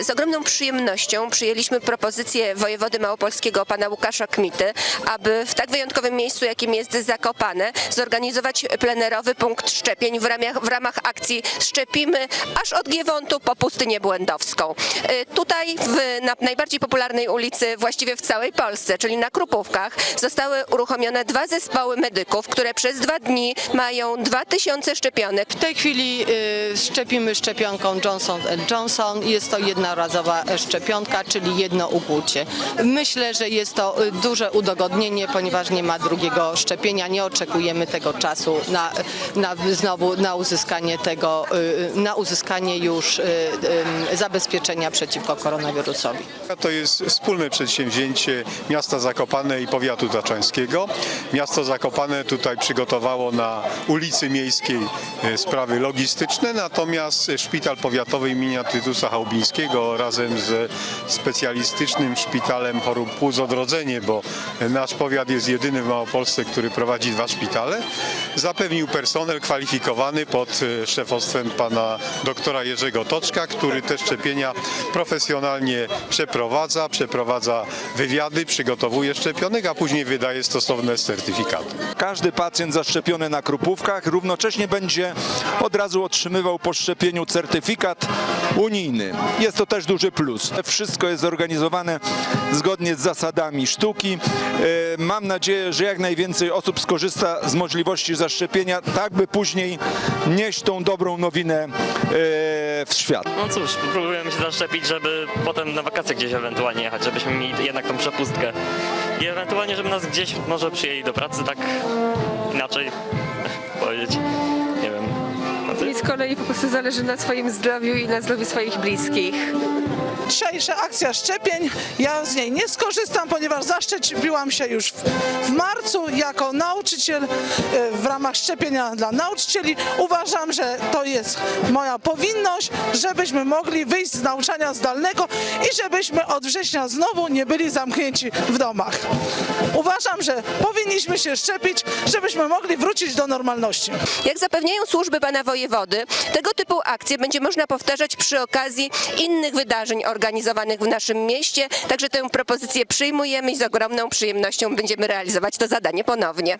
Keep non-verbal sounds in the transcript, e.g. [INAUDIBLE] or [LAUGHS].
Z ogromną przyjemnością przyjęliśmy propozycję wojewody małopolskiego pana Łukasza Kmity, aby w tak wyjątkowym miejscu, jakim jest Zakopane, zorganizować plenerowy punkt szczepień w ramach, w ramach akcji Szczepimy aż od Giewontu po Pustynię Błędowską. Y, Tutaj w, na najbardziej popularnej ulicy właściwie w całej Polsce, czyli na Krupówkach, zostały uruchomione dwa zespoły medyków, które przez dwa dni mają 2000 szczepionek. W tej chwili y, szczepimy szczepionką Johnson Johnson. Jest to jednorazowa szczepionka, czyli jedno ukłucie. Myślę, że jest to y, duże udogodnienie, ponieważ nie ma drugiego szczepienia. Nie oczekujemy tego czasu na, na znowu na uzyskanie tego, y, na uzyskanie już y, y, zabezpieczenia przeciwko koronawirusowi. To jest wspólne przedsięwzięcie miasta Zakopane i powiatu taczańskiego. Miasto Zakopane tutaj przygotowało na ulicy Miejskiej sprawy logistyczne, natomiast Szpital Powiatowy imienia Tytusa Chałubińskiego razem z specjalistycznym szpitalem chorób płuc odrodzenie, bo nasz powiat jest jedyny w Małopolsce, który prowadzi dwa szpitale, zapewnił personel kwalifikowany pod e, szefostwem pana doktora Jerzego Toczka, który te szczepienia profesjonalnie przeprowadza, przeprowadza wywiady, przygotowuje szczepionek, a później wydaje stosowne certyfikaty. Każdy pacjent zaszczepiony na krupówkach równocześnie będzie od razu otrzymywał po szczepieniu certyfikat unijny. Jest to też duży plus. Wszystko jest zorganizowane zgodnie z zasadami sztuki. E, Mam nadzieję, że jak najwięcej osób skorzysta z możliwości zaszczepienia, tak by później nieść tą dobrą nowinę e, w świat. No cóż, próbujemy się zaszczepić, żeby potem na wakacje gdzieś ewentualnie jechać, żebyśmy mieli jednak tą przepustkę. I ewentualnie, żeby nas gdzieś może przyjęli do pracy, tak inaczej [LAUGHS] powiedzieć. Kolei po prostu zależy na swoim zdrowiu i na zdrowiu swoich bliskich. Dzisiejsza akcja szczepień, ja z niej nie skorzystam, ponieważ zaszczepiłam się już w, marcu jako nauczyciel e, w ramach szczepienia dla nauczycieli. Uważam, że to jest moja powinność, żebyśmy mogli wyjść z nauczania zdalnego i żebyśmy od września znowu nie byli zamknięci w domach. Uważam, że powinniśmy się szczepić, żebyśmy mogli wrócić do normalności. Jak zapewniają służby pana wojewody, tego typu akcje będzie można powtarzać przy okazji innych wydarzeń organizowanych w naszym mieście, także tę propozycję przyjmujemy i z ogromną przyjemnością będziemy realizować to zadanie ponownie.